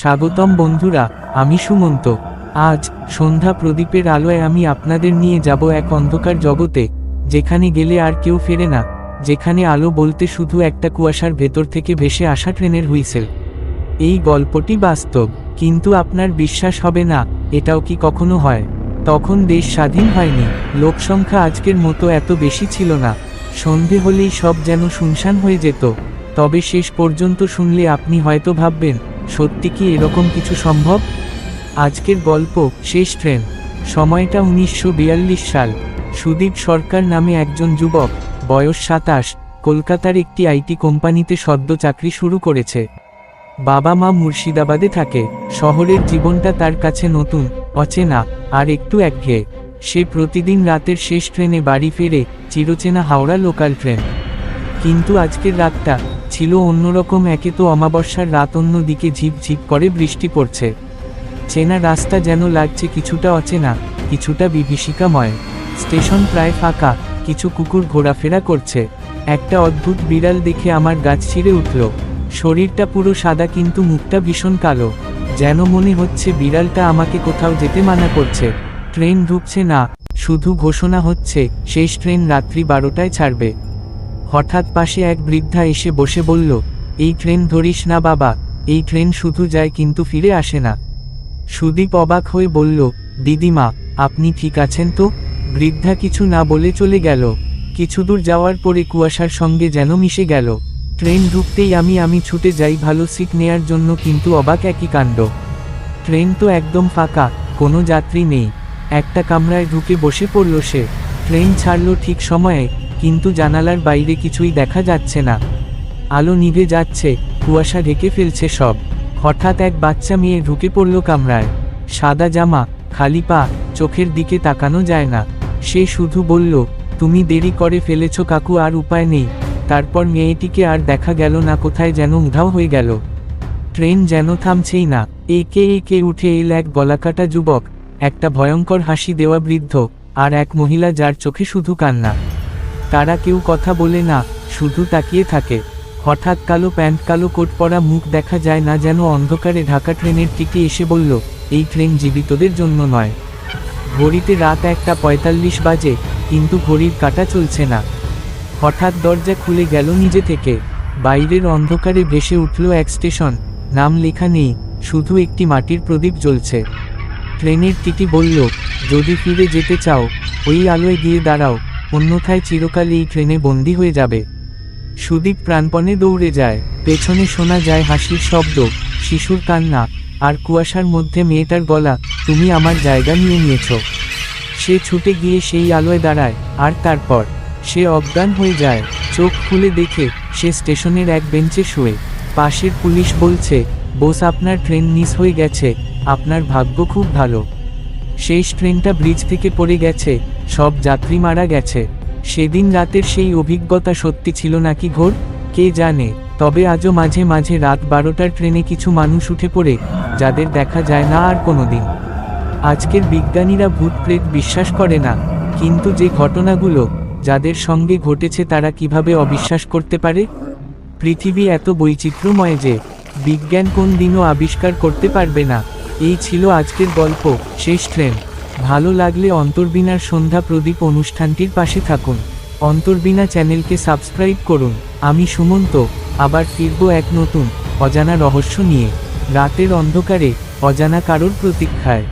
স্বাগতম বন্ধুরা, আমি সুমন্ত। আজ সন্ধ্যা প্রদীপের আলোয় আমি আপনাদের নিয়ে যাব এক অন্ধকার জগতে, যেখানে গেলে আর কেউ ফেরে না, যেখানে আলো বলতে শুধু একটা কুয়াশার ভেতর থেকে ভেসে আসা ট্রেনের হুইসেল। এই গল্পটি বাস্তব, কিন্তু আপনার বিশ্বাস হবে না, এটাও কি কখনো হয়? তখন দেশ স্বাধীন হয়নি, লোকসংখ্যা আজকের মতো এত বেশি ছিল না, সন্ধে হলেই সব যেন শুনশান হয়ে যেত, তবে শেষ পর্যন্ত শুনলে আপনি হয়তো ভাববেন সত্যি কি এরকম কিছু সম্ভব? আজকের গল্প, শেষ ট্রেন। সময়টা উনিশশো বিয়াল্লিশ সাল। সুদীপ সরকার নামে একজন যুবক, বয়স সাতাশ, কলকাতার একটি আইটি কোম্পানিতে সদ্য চাকরি শুরু করেছে। বাবা মা মুর্শিদাবাদে থাকে। শহরের জীবনটা তার কাছে নতুন, অচেনা, আর একটু একঘেয়ে। সে প্রতিদিন রাতের শেষ ট্রেনে বাড়ি ফেরে, চিরচেনা হাওড়া লোকাল ট্রেন। কিন্তু আজকের রাতটা ছিল অন্যরকম, একে তো অমাবস্যার রাত অন্য দিকে ঝিপ ঝিপ করে বৃষ্টি পড়ছে। চেনা রাস্তা যেন লাগছে কিছুটা অচেনা, কিছুটা বিভীষিকাময়। স্টেশন প্রায় ফাঁকা, কিছু কুকুর ঘোরাফেরা করছে। একটা অদ্ভুত বিড়াল দেখে আমার গাছ ছিঁড়ে উঠল। শরীরটা পুরো সাদা কিন্তু মুখটা ভীষণ কালো। যেন মনে হচ্ছে বিড়ালটা আমাকে কোথাও যেতে মানা করছে। ট্রেন ঢুকছে না, শুধু ঘোষণা হচ্ছে, শেষ ট্রেন রাত্রি বারোটায় ছাড়বে। হঠাৎ পাশে এক বৃদ্ধা এসে বসে বলল, এই ট্রেন ধরিস না বাবা, এই ট্রেন শুধু যায় কিন্তু ফিরে আসে না। সুদীপ অবাক হয়ে বলল দিদিমা আপনি ঠিক আছেন তো? বৃদ্ধা কিছু না বলে চলে গেল। কিছু দূর যাওয়ার পরে কুয়াশার সঙ্গে যেন মিশে গেল। ট্রেন ঢুকতেই আমি আমি ছুটে যাই ভালো সিট নেয়ার জন্য কিন্তু অবাক একই কাণ্ড। ট্রেন তো একদম ফাঁকা, কোনো যাত্রী নেই। একটা কামরায় ঢুকে বসে পড়ল সে। ট্রেন ছাড়লো ঠিক সময়ে কিন্তু জানালার বাইরে কিছুই দেখা যাচ্ছে না। আলো নিভে যাচ্ছে, কুয়াশা ঢেকে ফেলছে সব। হঠাৎ এক বাচ্চা মেয়ে ঢুকে পড়ল কামরায়। সাদা জামা, খালি পা, চোখের দিকে তাকানো যায় না। সে শুধু বলল, তুমি দেরি করে ফেলেছ কাকু, আর উপায় নেই। তারপর মেয়েটিকে আর দেখা গেল না, কোথায় যেন উধাও হয়ে গেল। ট্রেন যেন থামছেই না। একে একে উঠে এল এক গলাকাটা যুবক। একটা ভয়ঙ্কর হাসি দেওয়া বৃদ্ধ, আর এক মহিলা যার চোখে শুধু কান্না। তারা কেউ কথা বলে না, শুধু তাকিয়ে থাকে। হঠাৎ কালো প্যান্ট, কালো কোট পরা মুখ দেখা যায় না যেন অন্ধকারে ঢাকা ট্রেনের টিকে এসে বলল, এই ট্রেন জীবিতদের জন্য নয়। ঘড়িতে রাত একটা পঁয়তাল্লিশ বাজে, কিন্তু ঘড়ির কাটা চলছে না। হঠাৎ দরজা খুলে গেল নিজে থেকে। বাইরের অন্ধকারে ভেসে উঠল এক স্টেশন, নাম লেখা নেই, শুধু একটি মাটির প্রদীপ জ্বলছে। ট্রেনের টিটি বলল, যদি ফিরে যেতে চাও, ওই আলোয় গিয়ে দাঁড়াও। অন্যথায় চিরকাল এই ট্রেনে বন্দি হয়ে যাবে। সুদীপ প্রাণপণে দৌড়ে যায়। পেছনে শোনা যায় হাসির শব্দ, শিশুর কান্না, আর কুয়াশার মধ্যে মেয়েটার গলা, তুমি আমার জায়গা নিয়ে নিয়েছ। সে ছুটে গিয়ে সেই আলোয় দাঁড়ায়, আর তারপর সে অজ্ঞান হয়ে যায়। চোখ খুলে দেখে সে স্টেশনের এক বেঞ্চে শুয়ে। পাশের পুলিশ বলছে, বোস, আপনার ট্রেন মিস হয়ে গেছে। আপনার ভাগ্য খুব ভালো। শেষ ট্রেনটা ব্রিজ থেকে পড়ে গেছে, সব যাত্রী মারা গেছে। সেদিন রাতের সেই অভিজ্ঞতা সত্যি ছিল নাকি ঘোর? কে জানে? তবে আজও মাঝে মাঝে রাত বারোটার ট্রেনে কিছু মানুষ উঠে পড়ে, যাদের দেখা যায় না আর কোনোদিন। আজকের বিজ্ঞানীরা ভূত প্রেত বিশ্বাস করে না, কিন্তু যে ঘটনাগুলো, যাদের সঙ্গে ঘটেছে তারা কীভাবে অবিশ্বাস করতে পারে? পৃথিবী এত বৈচিত্র্যময় যে, বিজ্ঞান কোন দিনও আবিষ্কার করতে পারবে না। এই ছিল আজকের গল্প, শেষ ট্রেন ভালো লাগলে অন্তর্বিনার সন্ধ্যা প্রদীপ অনুষ্ঠানটির পাশে থাকুন। অন্তর্বিনা চ্যানেলকে সাবস্ক্রাইব করুন। আমি সুমন্ত, আবার ফিরব এক নতুন, অজানা রহস্য নিয়ে। রাতের অন্ধকারে, অজানা কারোর প্রতীক্ষায়।